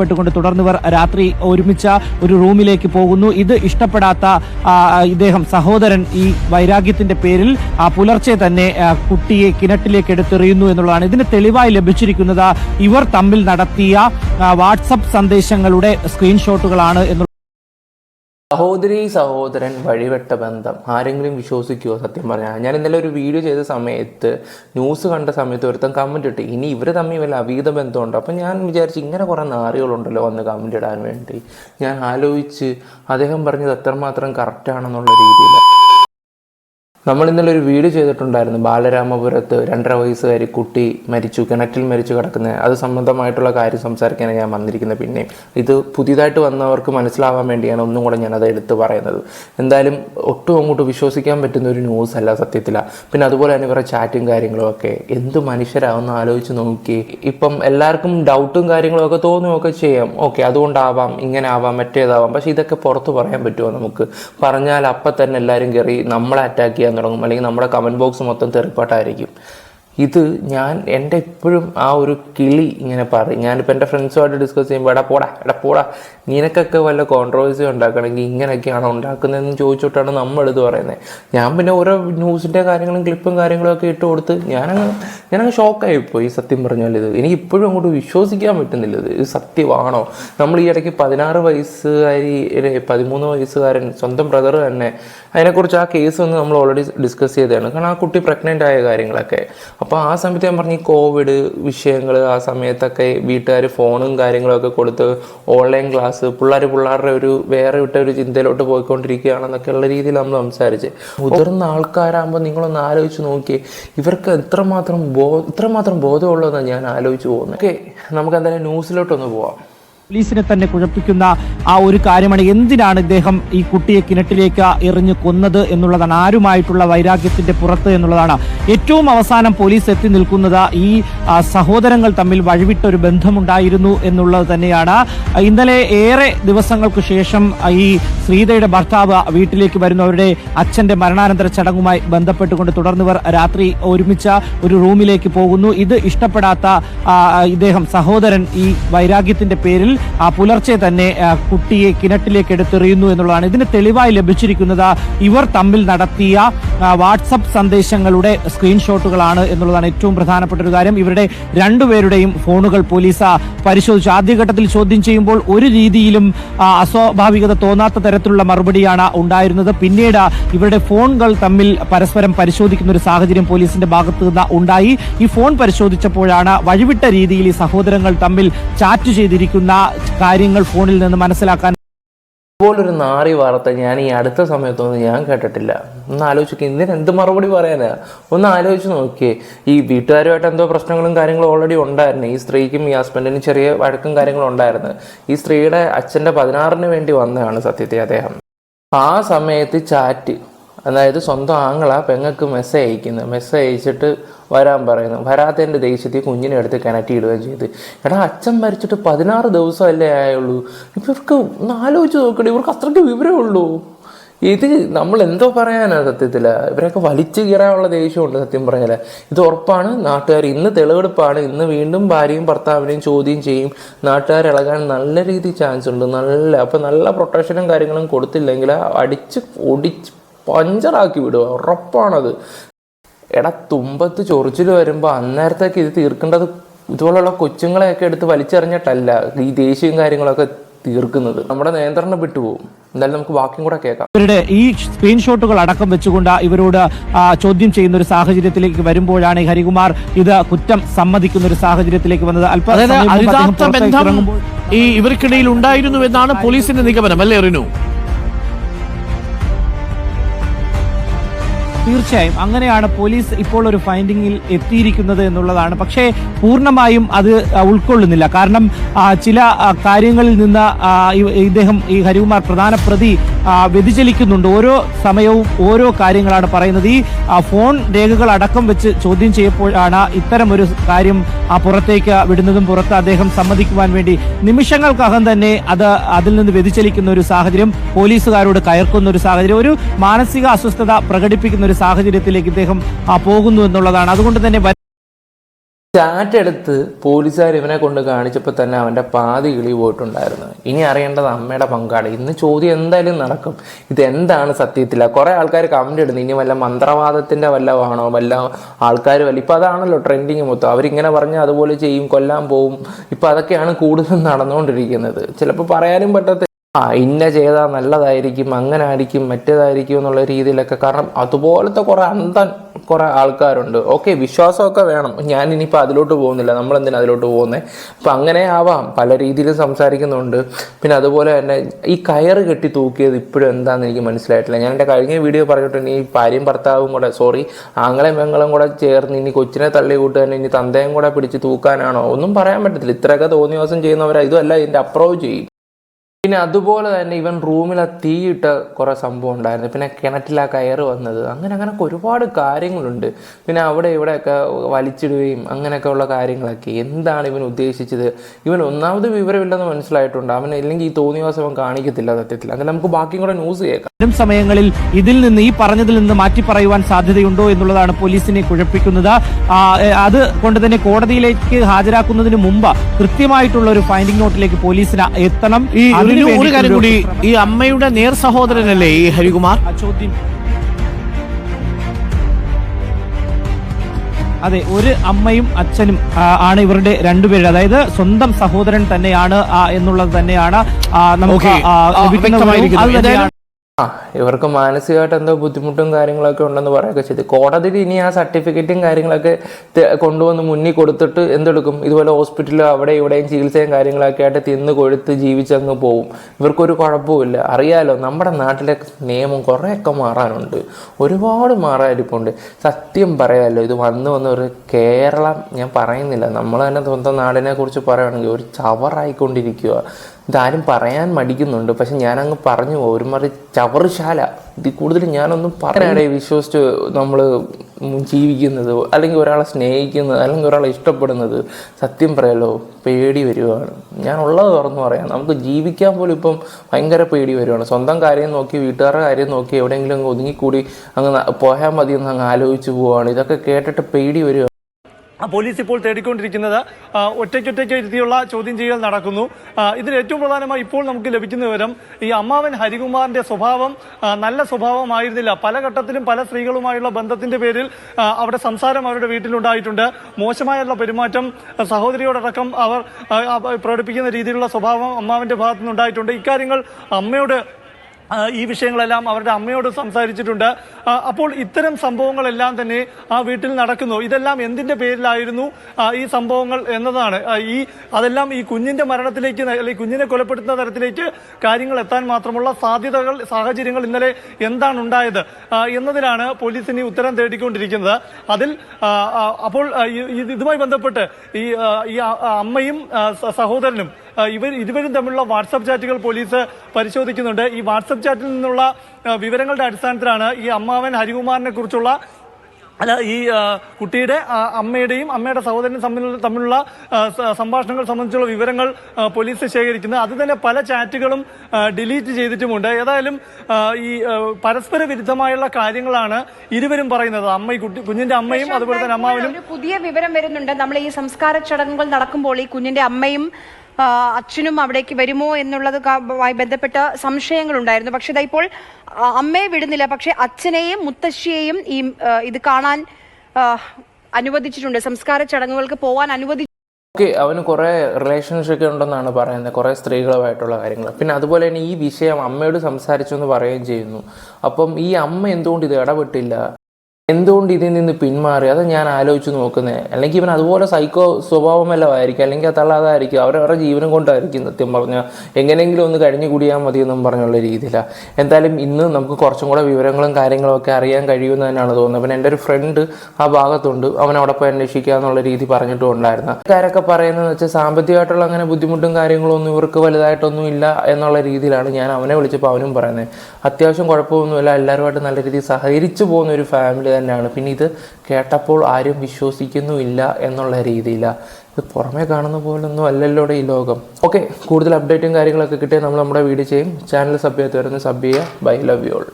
ബന്ധപ്പെട്ടുകൊണ്ട് തുടർന്നിവർ രാത്രി ഒരുമിച്ച ഒരു റൂമിലേക്ക് പോകുന്നു. ഇത് ഇഷ്ടപ്പെടാത്ത ഇദ്ദേഹം സഹോദരൻ ഈ വൈരാഗ്യത്തിന്റെ പേരിൽ ആ, പുലർച്ചെ തന്നെ കുട്ടിയെ കിണറ്റിലേക്ക് എടുത്തെറിയുന്നു എന്നുള്ളതാണ്. ഇതിന് തെളിവായി ലഭിച്ചിരിക്കുന്നത് ഇവർ തമ്മിൽ നടത്തിയ വാട്സപ്പ് സന്ദേശങ്ങളുടെ സ്ക്രീൻഷോട്ടുകളാണ് എന്നുള്ള സഹോദരി സഹോദരൻ വഴിവെട്ട ബന്ധം. ആരെങ്കിലും വിശ്വസിക്കുമോ സത്യം പറഞ്ഞാൽ ഞാൻ ഇന്നലെ ഒരു വീഡിയോ ചെയ്ത സമയത്ത് ന്യൂസ് കണ്ട സമയത്ത് ഒരുത്തൻ കമന്റ് ഇട്ട് ഇനി ഇവർ തമ്മിൽ വല്ല അവീത ബന്ധമുണ്ട്? അപ്പം ഞാൻ വിചാരിച്ചു ഇങ്ങനെ കുറേ നാറികളുണ്ടല്ലോ വന്ന് കമന്റ് ഇടാൻ വേണ്ടി. ഞാൻ ആലോചിച്ച് അദ്ദേഹം പറഞ്ഞത് എത്രമാത്രം കറക്റ്റാണെന്നുള്ള രീതിയിൽ നമ്മൾ ഇന്നലെ ഒരു വീഡിയോ ചെയ്തിട്ടുണ്ടായിരുന്നു. ബാലരാമപുരത്ത് രണ്ടര വയസ്സുകാരി കുട്ടി മരിച്ചു കിണറ്റിൽ മരിച്ചു കിടക്കുന്ന അത് സംബന്ധമായിട്ടുള്ള കാര്യം സംസാരിക്കാനാണ് ഞാൻ വന്നിരിക്കുന്നത് പിന്നെ ഇത് പുതിയതായിട്ട് വന്നവർക്ക് മനസ്സിലാവാൻ വേണ്ടിയാണ് ഒന്നും കൂടെ ഞാനത് എടുത്ത് പറയുന്നത്. എന്തായാലും ഒട്ടും അങ്ങോട്ട് വിശ്വസിക്കാൻ പറ്റുന്ന ഒരു ന്യൂസ് അല്ല സത്യത്തില. പിന്നെ അതുപോലെ തന്നെ ഇവരുടെ ചാറ്റും കാര്യങ്ങളും ഒക്കെ. എന്ത് മനുഷ്യരാവുന്ന ആലോചിച്ച് നോക്കി ഇപ്പം എല്ലാവർക്കും ഡൗട്ടും കാര്യങ്ങളും ഒക്കെ തോന്നുകയൊക്കെ ചെയ്യാം. ഓക്കെ അതുകൊണ്ടാവാം ഇങ്ങനെ ആവാം മറ്റേതാവാം. പക്ഷേ ഇതൊക്കെ പുറത്ത് പറയാൻ പറ്റുമോ നമുക്ക്? പറഞ്ഞാൽ അപ്പം തന്നെ എല്ലാവരും കയറി നമ്മളെ അറ്റാക്ക് ചെയ്യാൻ തുടങ്ങും. അല്ലെങ്കിൽ നമ്മുടെ കമന്റ് ബോക്സ് മൊത്തം തെറിപ്പാട്ടായിരിക്കും. ഇത് ഞാൻ എന്റെ എപ്പോഴും ആ ഒരു കിളി ഇങ്ങനെ പറയും. ഞാനിപ്പോൾ എന്റെ ഫ്രണ്ട്സുമായിട്ട് ഡിസ്കസ് ചെയ്യുമ്പോൾ എടാ പോടാ എടാ പോടാ നിനക്കൊക്കെ വല്ല കോൺട്രവേഴ്സി ഉണ്ടാക്കണമെങ്കിൽ ഇങ്ങനെയൊക്കെയാണോ ഉണ്ടാക്കുന്നതെന്ന് ചോദിച്ചിട്ടാണ് നമ്മളിത് പറയുന്നത് ഞാൻ പിന്നെ ഓരോ ന്യൂസിന്റെ കാര്യങ്ങളും ക്ലിപ്പും കാര്യങ്ങളും ഒക്കെ ഇട്ട് കൊടുത്ത് ഞാനങ്ങ് ഞാനങ്ങ് ഷോക്കായിപ്പോയി സത്യം പറഞ്ഞാൽ ഇത്. എനിക്ക് ഇപ്പോഴും അങ്ങോട്ട് വിശ്വസിക്കാൻ പറ്റുന്നില്ല ഇത്. ഇത് സത്യമാണോ? നമ്മൾ ഈ ഇടയ്ക്ക് പതിനാറ് വയസ്സുകാരി പതിമൂന്ന് വയസ്സുകാരൻ സ്വന്തം ബ്രദർ തന്നെ അതിനെക്കുറിച്ച് ആ കേസ് ഒന്ന് നമ്മൾ ഓൾറെഡി ഡിസ്കസ് ചെയ്തതാണ്. കാരണം ആ കുട്ടി പ്രഗ്നന്റ് ആയ കാര്യങ്ങളൊക്കെ. അപ്പോൾ ആ സമയത്ത് ഞാൻ പറഞ്ഞു ഈ കോവിഡ് വിഷയങ്ങൾ ആ സമയത്തൊക്കെ വീട്ടുകാർ ഫോണും കാര്യങ്ങളൊക്കെ കൊടുത്ത് ഓൺലൈൻ ക്ലാസ് പിള്ളേർ പിള്ളേരുടെ ഒരു വേറെ വിട്ട ഒരു ചിന്തയിലോട്ട് പോയിക്കൊണ്ടിരിക്കുകയാണെന്നൊക്കെയുള്ള രീതിയിൽ നമ്മൾ സംസാരിച്ച്. മുതിർന്ന ആൾക്കാരാകുമ്പോൾ നിങ്ങളൊന്ന് ആലോചിച്ച് നോക്കിയേ ഇവർക്ക് എത്രമാത്രം ബോ ഇത്രമാത്രം ബോധമുള്ളതെന്ന് ഞാൻ ആലോചിച്ച് പോകുന്നത്. ഓക്കെ നമുക്ക് എന്തായാലും ന്യൂസിലോട്ടൊന്ന് പോവാം. പോലീസിനെ തന്നെ കുഴപ്പിക്കുന്ന ആ ഒരു കാര്യമാണ്. എന്തിനാണ് ഇദ്ദേഹം ഈ കുട്ടിയെ കിണറ്റിലേക്ക് എറിഞ്ഞു കൊന്നത് എന്നുള്ളതാണ്. ആരുമായിട്ടുള്ള വൈരാഗ്യത്തിന്റെ പുറത്ത് എന്നുള്ളതാണ്. ഏറ്റവും അവസാനം പോലീസ് എത്തി നിൽക്കുന്നത് ഈ സഹോദരങ്ങൾ തമ്മിൽ വഴിവിട്ട ഒരു ബന്ധമുണ്ടായിരുന്നു എന്നുള്ളത് തന്നെയാണ്. ഇന്നലെ ഏറെ ദിവസങ്ങൾക്ക് ശേഷം ഈ ശ്രീതയുടെ ഭർത്താവ് വീട്ടിലേക്ക് വരുന്നു അവരുടെ അച്ഛന്റെ മരണാനന്തര ചടങ്ങുമായി ബന്ധപ്പെട്ടുകൊണ്ട് തുടർന്നിവർ രാത്രി ഒരുമിച്ച ഒരു റൂമിലേക്ക് പോകുന്നു. ഇത് ഇഷ്ടപ്പെടാത്ത ഇദ്ദേഹം സഹോദരൻ ഈ വൈരാഗ്യത്തിന്റെ പേരിൽ പുലർച്ചെ തന്നെ കുട്ടിയെ കിണറ്റിലേക്ക് എടുത്തെറിയുന്നു എന്നുള്ളതാണ് ഇതിന് തെളിവായി ലഭിച്ചിരിക്കുന്നത്. ഇവർ തമ്മിൽ നടത്തിയ വാട്സപ്പ് സന്ദേശങ്ങളുടെ സ്ക്രീൻഷോട്ടുകളാണ് എന്നുള്ളതാണ് ഏറ്റവും പ്രധാനപ്പെട്ട ഒരു കാര്യം. ഇവരുടെ രണ്ടുപേരുടെയും ഫോണുകൾ പോലീസ് പരിശോധിച്ചു. ആദ്യഘട്ടത്തിൽ ചോദ്യം ചെയ്യുമ്പോൾ ഒരു രീതിയിലും അസ്വാഭാവികത തോന്നാത്ത തരത്തിലുള്ള മറുപടിയാണ് ഉണ്ടായിരുന്നത്. പിന്നീട് ഇവരുടെ ഫോണുകൾ തമ്മിൽ പരസ്പരം പരിശോധിക്കുന്ന ഒരു സാഹചര്യം പോലീസിന്റെ ഭാഗത്തു നിന്ന് ഉണ്ടായി. ഈ ഫോൺ പരിശോധിച്ചപ്പോഴാണ് വഴിവിട്ട രീതിയിൽ ഈ സഹോദരങ്ങൾ തമ്മിൽ ചാറ്റ് ചെയ്തിരിക്കുന്ന കാര്യങ്ങൾ ഫോണിൽ നിന്ന് മനസ്സിലാക്കാൻ ഇതുപോലൊരു നാറി വാർത്ത ഞാൻ ഈ അടുത്ത സമയത്തൊന്നും ഞാൻ കേട്ടിട്ടില്ല. ഒന്ന് ആലോചിക്കുക ഇതിന് എന്ത് മറുപടി പറയാനാ? ഒന്ന് ആലോചിച്ച് നോക്കിയേ. ഈ വീട്ടുകാരുമായിട്ട് എന്തോ പ്രശ്നങ്ങളും കാര്യങ്ങളും ഓൾറെഡി ഉണ്ടായിരുന്നു. ഈ സ്ത്രീക്കും ഈ ഹസ്ബൻഡിനും ചെറിയ വഴക്കും കാര്യങ്ങളും ഉണ്ടായിരുന്നു. ഈ സ്ത്രീയുടെ അച്ഛന്റെ പതിനാറിന് വേണ്ടി വന്നതാണ് സത്യത്തെ അദ്ദേഹം. ആ സമയത്ത് ചാറ്റ് അതായത് സ്വന്തം ആങ്ങള പെങ്ങൾക്ക് മെസ്സേജ് അയക്കുന്നത് മെസ്സേജ് അയച്ചിട്ട് വരാൻ പറയുന്നു. വരാത്തതിന്റെ ദേഷ്യത്തിൽ കുഞ്ഞിനെ എടുത്ത് കിണറ്റിയിടുകയും ചെയ്ത്. എടാ അച്ഛൻ മരിച്ചിട്ട് പതിനാറ് ദിവസമല്ലേ ആയുള്ളൂ. ഇവർക്ക് ഒന്ന് ആലോചിച്ച് നോക്കണേ ഇവർക്ക് അത്രയ്ക്ക് വിവരമുള്ളൂ ഇത് നമ്മൾ എന്തോ പറയാനാണ് സത്യത്തിൽ ഇവരൊക്കെ വലിച്ചു കീറാനുള്ള ദേഷ്യമുണ്ട് സത്യം പറഞ്ഞാൽ ഇത് ഉറപ്പാണ്. നാട്ടുകാർ ഇന്ന് തെളിവെടുപ്പാണ്. ഇന്ന് വീണ്ടും ഭാര്യയും ഭർത്താവിനെയും ചോദ്യം ചെയ്യും. നാട്ടുകാർ ഇളകാൻ നല്ല രീതിയിൽ ചാൻസ് ഉണ്ട്. നല്ല അപ്പം നല്ല പ്രൊട്ടക്ഷനും കാര്യങ്ങളും കൊടുത്തില്ലെങ്കിൽ അടിച്ച് ഒടിച്ച് പഞ്ചറാക്കി വിടുക. ഉറപ്പാണത്. എടാ തുമ്പത്ത് ചൊറിച്ചിൽ വരുമ്പോൾ അന്നേരത്തേക്ക് ഇത് തീർക്കേണ്ടത് ഇതുപോലുള്ള കൊച്ചുങ്ങളെയൊക്കെ എടുത്ത് വലിച്ചെറിഞ്ഞിട്ടല്ല ഈ ദേഷ്യവും കാര്യങ്ങളൊക്കെ തീർക്കുന്നത്. നമ്മുടെ നിയന്ത്രണം വിട്ടുപോകും. എന്തായാലും നമുക്ക് ബാക്കിയും കൂടെ കേൾക്കാം. ഇവരുടെ ഈ സ്ക്രീൻഷോട്ടുകൾ അടക്കം വെച്ചുകൊണ്ട് ഇവരോട് ചോദ്യം ചെയ്യുന്ന ഒരു സാഹചര്യത്തിലേക്ക് വരുമ്പോഴാണ് ഈ ഹരികുമാർ ഇത് കുറ്റം സമ്മതിക്കുന്ന ഒരു സാഹചര്യത്തിലേക്ക് വന്നത്. അല്പ ഈ ഇവർക്കിടയിൽ ഉണ്ടായിരുന്നു എന്നാണ് പോലീസിന്റെ നിഗമനം. അല്ലേ റിനു? തീർച്ചയായും അങ്ങനെയാണ് പോലീസ് ഇപ്പോൾ ഒരു ഫൈൻഡിങ്ങിൽ എത്തിയിരിക്കുന്നത് എന്നുള്ളതാണ്. പക്ഷേ പൂർണമായും അത് ഉൾക്കൊള്ളുന്നില്ല. കാരണം ചില കാര്യങ്ങളിൽ നിന്ന് ഇദ്ദേഹം ഈ ഹരികുമാർ പ്രധാന പ്രതി വ്യതിചലിക്കുന്നുണ്ട്. ഓരോ സമയവും ഓരോ കാര്യങ്ങളാണ് പറയുന്നത്. ഈ ഫോൺ രേഖകൾ അടക്കം വെച്ച് ചോദ്യം ചെയ്യപ്പോഴാണ് ഒരു കാര്യം പുറത്തേക്ക് വിടുന്നതും പുറത്ത് അദ്ദേഹം സമ്മതിക്കുവാൻ വേണ്ടി നിമിഷങ്ങൾക്കകം തന്നെ അത് അതിൽ നിന്ന് വ്യതിചലിക്കുന്ന ഒരു സാഹചര്യം പോലീസുകാരോട് കയർക്കുന്ന ഒരു സാഹചര്യം ഒരു മാനസിക അസ്വസ്ഥത പ്രകടിപ്പിക്കുന്ന ഒരു സാഹചര്യത്തിലേക്ക് ഇദ്ദേഹം പോകുന്നു എന്നുള്ളതാണ്. അതുകൊണ്ട് തന്നെ ചാറ്റ് എടുത്ത് പോലീസുകാർ ഇവനെ കൊണ്ട് കാണിച്ചപ്പോൾ തന്നെ അവന്റെ പാതി കിളി പോയിട്ടുണ്ടായിരുന്നു. ഇനി അറിയേണ്ടത് അമ്മയുടെ പങ്കാണ്. ഇന്ന് ചോദ്യം എന്തായാലും നടക്കും. ഇത് എന്താണ് സത്യത്തില കുറേ ആൾക്കാർ കമന്റ് ഇടുന്നു. ഇനി വല്ല മന്ത്രവാദത്തിന്റെ വല്ല ആണോ വല്ല ആൾക്കാർ വല്ല ഇപ്പം അതാണല്ലോ ട്രെൻഡിങ് മൊത്തം. അവരിങ്ങനെ പറഞ്ഞ് അതുപോലെ ചെയ്യും കൊല്ലാൻ പോവും. ഇപ്പം അതൊക്കെയാണ് കൂടുതൽ നടന്നുകൊണ്ടിരിക്കുന്നത്. ചിലപ്പോൾ പറയാനും പറ്റത്തില്ല. ആ ഇന്ന ചെയ്താൽ നല്ലതായിരിക്കും അങ്ങനെ ആയിരിക്കും മറ്റേതായിരിക്കും എന്നുള്ള രീതിയിലൊക്കെ. കാരണം അതുപോലത്തെ കുറേ അന്തൻ കുറെ ആൾക്കാരുണ്ട്. ഓക്കെ വിശ്വാസമൊക്കെ വേണം. ഞാൻ ഇനിയിപ്പോൾ അതിലോട്ട് പോകുന്നില്ല. നമ്മൾ എന്തിനാ അതിലോട്ട് പോകുന്നത് അപ്പം അങ്ങനെ ആവാം. പല രീതിയിലും സംസാരിക്കുന്നുണ്ട്. പിന്നെ അതുപോലെ തന്നെ ഈ കയറ് കെട്ടി തൂക്കിയത് ഇപ്പോഴും എന്താണെന്ന് എനിക്ക് മനസ്സിലായിട്ടില്ല. ഞാൻ എന്റെ കഴിഞ്ഞ വീഡിയോ പറഞ്ഞിട്ടുണ്ട്. ഈ ഭാര്യയും ഭർത്താവും കൂടെ സോറി ആങ്ങളെയും പെങ്ങളും കൂടെ ചേർന്ന് ഇനി കൊച്ചിനെ തള്ളി കൂട്ടുക ഇനി തന്തയും കൂടെ പിടിച്ച് തൂക്കാനാണോ? ഒന്നും പറയാൻ പറ്റത്തില്ല. ഇത്രയൊക്കെ തോന്നിയ ദിവസം ചെയ്യുന്നവരാ. ഇതുമല്ല ഇതിന്റെ അപ്രൂവ് ചെയ്യും പിന്നെ അതുപോലെ തന്നെ ഇവൻ റൂമിലെ തീയിട്ട കുറേ സംഭവം ഉണ്ടായിരുന്നു. പിന്നെ കിണറ്റിലാ ആ കയറ് വന്നത്. അങ്ങനെ അങ്ങനെയൊക്കെ ഒരുപാട് കാര്യങ്ങളുണ്ട്. പിന്നെ അവിടെ ഇവിടെയൊക്കെ വലിച്ചിടുകയും അങ്ങനെയൊക്കെ ഉള്ള കാര്യങ്ങളൊക്കെ. എന്താണ് ഇവൻ ഉദ്ദേശിച്ചത്? ഇവൻ ഒന്നാമത് വിവരമില്ലെന്ന് മനസ്സിലായിട്ടുണ്ട്. അവൻ ഇല്ലെങ്കിൽ ഈ തോന്നിയവാസം അവൻ കാണിക്കത്തില്ല സത്യത്തിൽ. അങ്ങനെ നമുക്ക് ബാക്കിയും കൂടെ ന്യൂസ് കേൾക്കാം. വരും സമയങ്ങളിൽ ഇതിൽ നിന്ന് ഈ പറഞ്ഞതിൽ നിന്ന് മാറ്റി പറയുവാൻ സാധ്യതയുണ്ടോ എന്നുള്ളതാണ് പോലീസിനെ കുഴപ്പിക്കുന്നത്. അത് കൊണ്ട് തന്നെ കോടതിയിലേക്ക് ഹാജരാക്കുന്നതിന് മുമ്പ് കൃത്യമായിട്ടുള്ള ഒരു ഫൈൻഡിംഗ് നോട്ടിലേക്ക് പോലീസിന് എത്തണം. ഈ ഒരു- ഒരു കാര്യം കൂടി ഈ അമ്മയുടെ നേർ സഹോദരനല്ലേ ഈ ഹരികുമാർ? ചോദ്യം. അതെ ഒരു അമ്മയും അച്ഛനും ആണ് ഇവരുടെ രണ്ടുപേര്. അതായത് സ്വന്തം സഹോദരൻ തന്നെയാണ് എന്നുള്ളത് തന്നെയാണ് നമുക്ക് ഓക്കേ. ആ, ഇവർക്ക് മാനസികമായിട്ട് എന്തോ ബുദ്ധിമുട്ടും കാര്യങ്ങളൊക്കെ ഉണ്ടെന്ന് പറയുകയൊക്കെ ചെയ്തു. കോടതിയിൽ ഇനി ആ സർട്ടിഫിക്കറ്റും കാര്യങ്ങളൊക്കെ കൊണ്ടുവന്ന് മുന്നിൽ കൊടുത്തിട്ട് എന്തെടുക്കും? ഇതുപോലെ ഹോസ്പിറ്റലിൽ അവിടെ ഇവിടെയും ചികിത്സയും കാര്യങ്ങളൊക്കെ ആയിട്ട് തിന്ന് കൊഴുത്ത് ജീവിച്ചങ്ങ് പോവും. ഇവർക്കൊരു കുഴപ്പമില്ല അറിയാലോ നമ്മുടെ നാട്ടിലെ നിയമം കുറേയൊക്കെ മാറാനുണ്ട്. ഒരുപാട് മാറാനിരിപ്പുണ്ട് സത്യം പറയാലോ ഇത് വന്ന് വന്ന് ഒരു കേരളം ഞാൻ പറയുന്നില്ല. നമ്മൾ തന്നെ സ്വന്തം നാടിനെ കുറിച്ച് പറയുകയാണെങ്കിൽ ഒരു ചവറായിക്കൊണ്ടിരിക്കുക ഇതാരും പറയാൻ മടിക്കുന്നുണ്ട്. പക്ഷെ ഞാൻ അങ്ങ് പറഞ്ഞു ഒരു മറി ചവറുശാല. ഇതിൽ കൂടുതൽ ഞാനൊന്നും പറയാനേ വിശ്വസിച്ച് നമ്മൾ ജീവിക്കുന്നത് അല്ലെങ്കിൽ ഒരാളെ സ്നേഹിക്കുന്നത് അല്ലെങ്കിൽ ഒരാളെ ഇഷ്ടപ്പെടുന്നത് സത്യം പറയാലോ പേടി വരുവാണ്. ഞാൻ ഉള്ളത് തുറന്നു പറയാം. നമുക്ക് ജീവിക്കാൻ പോലും ഇപ്പം ഭയങ്കര പേടി വരുവാണ്. സ്വന്തം കാര്യം നോക്കി വീട്ടുകാരുടെ കാര്യം നോക്കി എവിടെയെങ്കിലും ഒതുങ്ങിക്കൂടി അങ്ങ് പോയാൽ മതി എന്ന് അങ്ങ് ആലോചിച്ച് പോവാണ്. ഇതൊക്കെ കേട്ടിട്ട് പേടി വരിക ആ, പോലീസ് ഇപ്പോൾ തേടിക്കൊണ്ടിരിക്കുന്നത് ഒറ്റയ്ക്കൊറ്റയ്ക്ക് ഇരുത്തിയുള്ള ചോദ്യം ചെയ്യൽ നടക്കുന്നു. ഇതിൽ ഏറ്റവും പ്രധാനമായി ഇപ്പോൾ നമുക്ക് ലഭിക്കുന്ന വിവരം ഈ അമ്മാവൻ ഹരികുമാറിന്റെ സ്വഭാവം നല്ല സ്വഭാവമായിരുന്നില്ല. പല ഘട്ടത്തിലും പല സ്ത്രീകളുമായുള്ള ബന്ധത്തിന്റെ പേരിൽ അവിടെ സംസാരം അവരുടെ വീട്ടിലുണ്ടായിട്ടുണ്ട്. മോശമായുള്ള പെരുമാറ്റം സഹോദരിയോടക്കം അവർ പ്രകടിപ്പിക്കുന്ന രീതിയിലുള്ള സ്വഭാവം അമ്മാവിന്റെ ഭാഗത്തുനിന്നുണ്ടായിട്ടുണ്ട്. ഇക്കാര്യങ്ങൾ അമ്മയോട് ഈ വിഷയങ്ങളെല്ലാം അവരുടെ അമ്മയോട് സംസാരിച്ചിട്ടുണ്ട്. അപ്പോൾ ഇത്തരം സംഭവങ്ങളെല്ലാം തന്നെ ആ വീട്ടിൽ നടക്കുന്നു. ഇതെല്ലാം എന്തിന്റെ പേരിലായിരുന്നു? ഈ സംഭവങ്ങൾ എന്നതാണ്. ഈ അതെല്ലാം ഈ കുഞ്ഞിന്റെ മരണത്തിലേക്ക് അല്ലെങ്കിൽ കുഞ്ഞിനെ കൊലപ്പെടുത്തുന്ന തരത്തിലേക്ക് കാര്യങ്ങൾ എത്താൻ മാത്രമുള്ള സാധ്യതകൾ സാഹചര്യങ്ങൾ ഇന്നലെ എന്താണ് ഉണ്ടായത് എന്നതിലാണ് പോലീസിന് ഈ ഉത്തരം തേടിക്കൊണ്ടിരിക്കുന്നത്. അതിൽ അപ്പോൾ ഇതുമായി ബന്ധപ്പെട്ട് ഈ അമ്മയും സഹോദരനും ഇവർ ഇരുവരും തമ്മിലുള്ള വാട്സപ്പ് ചാറ്റുകൾ പോലീസ് പരിശോധിക്കുന്നുണ്ട്. ഈ വാട്സപ്പ് ചാറ്റിൽ നിന്നുള്ള വിവരങ്ങളുടെ അടിസ്ഥാനത്തിലാണ് ഈ അമ്മാവൻ ഹരികുമാറിനെ കുറിച്ചുള്ള അല്ല ഈ കുട്ടിയുടെ അമ്മയുടെയും അമ്മയുടെ സഹോദരനും തമ്മിൽ തമ്മിലുള്ള സംഭാഷണങ്ങൾ സംബന്ധിച്ചുള്ള വിവരങ്ങൾ പോലീസ് ശേഖരിക്കുന്നത് അത് തന്നെ പല ചാറ്റുകളും ഡിലീറ്റ് ചെയ്തിട്ടുമുണ്ട്. ഏതായാലും ഈ പരസ്പര വിരുദ്ധമായുള്ള കാര്യങ്ങളാണ് ഇരുവരും പറയുന്നത്. അമ്മ കുട്ടി കുഞ്ഞിന്റെ അമ്മയും അതുപോലെ തന്നെ അമ്മാവനും പുതിയ വിവരം വരുന്നുണ്ട്. നമ്മൾ ഈ സംസ്കാര ചടങ്ങുകൾ നടക്കുമ്പോൾ ഈ കുഞ്ഞിന്റെ അമ്മയും അച്ഛനും അവിടേക്ക് വരുമോ എന്നുള്ളത് ബന്ധപ്പെട്ട സംശയങ്ങൾ ഉണ്ടായിരുന്നു പക്ഷെ ഇതാ ഇപ്പോൾ അമ്മയെ വിടുന്നില്ല. പക്ഷെ അച്ഛനെയും മുത്തശ്ശിയെയും ഈ ഇത് കാണാൻ അനുവദിച്ചിട്ടുണ്ട്. സംസ്കാര ചടങ്ങുകൾക്ക് പോവാൻ അനുവദിച്ചു ഓക്കെ അവന് കുറേ റിലേഷൻഷിപ്പ് ഉണ്ടെന്നാണ് പറയുന്നത്. കുറേ സ്ത്രീകളുമായിട്ടുള്ള കാര്യങ്ങൾ. പിന്നെ അതുപോലെ തന്നെ ഈ വിഷയം അമ്മയോട് സംസാരിച്ചു എന്ന് പറയുകയും ചെയ്യുന്നു. അപ്പം ഈ അമ്മ എന്തുകൊണ്ട് ഇത് ഇടപെട്ടില്ല? എന്തുകൊണ്ട് ഇതിൽ നിന്ന് പിന്മാറി? അത് ഞാൻ ആലോചിച്ച് നോക്കുന്നത് അല്ലെങ്കിൽ ഇവൻ അതുപോലെ സൈക്കോ സ്വഭാവമല്ലമായിരിക്കും അല്ലെങ്കിൽ അത് അതായിരിക്കും അവരവരുടെ ജീവനം കൊണ്ടായിരിക്കും സത്യം പറഞ്ഞാൽ എങ്ങനെയെങ്കിലും ഒന്ന് കഴിഞ്ഞു കൂടിയാൽ മതി എന്നും പറഞ്ഞുള്ള രീതിയിലാണ് എന്തായാലും ഇന്ന് നമുക്ക് കുറച്ചും കൂടെ വിവരങ്ങളും കാര്യങ്ങളും ഒക്കെ അറിയാൻ കഴിയുമെന്ന് തന്നെയാണ് തോന്നുന്നത്. പിന്നെ എന്റെ ഒരു ഫ്രണ്ട് ആ ഭാഗത്തുണ്ട്. അവൻ അവിടെ പോയി അന്വേഷിക്കുക എന്നുള്ള രീതി പറഞ്ഞിട്ടും ഉണ്ടായിരുന്നു പറയുന്നത് പറയുന്നതെന്ന് വെച്ചാൽ സാമ്പത്തികമായിട്ടുള്ള അങ്ങനെ ബുദ്ധിമുട്ടും കാര്യങ്ങളൊന്നും ഇവർക്ക് വലുതായിട്ടൊന്നും ഇല്ല എന്നുള്ള രീതിയിലാണ് ഞാൻ അവനെ വിളിച്ചപ്പോൾ അവനും പറയുന്നത്. അത്യാവശ്യം കുഴപ്പമൊന്നുമില്ല. എല്ലാവരുമായിട്ട് നല്ല രീതിയിൽ സഹകരിച്ചു പോകുന്ന ഒരു ഫാമിലി തന്നെയാണ്. പിന്നെ ഇത് കേട്ടപ്പോൾ ആരും വിശ്വസിക്കുന്നുമില്ല എന്നുള്ള രീതിയിലാണ് ഇത് പുറമേ കാണുന്ന പോലൊന്നും അല്ലല്ലോ ഈ ലോകം. ഓക്കെ കൂടുതൽ അപ്ഡേറ്റും കാര്യങ്ങളൊക്കെ കിട്ടിയാൽ നമ്മൾ നമ്മുടെ വീഡിയോ ചെയ്യും. ചാനൽ സബ് ചെയ്യാത്ത വരുന്ന സബ് ചെയ്യുക. Bye love you all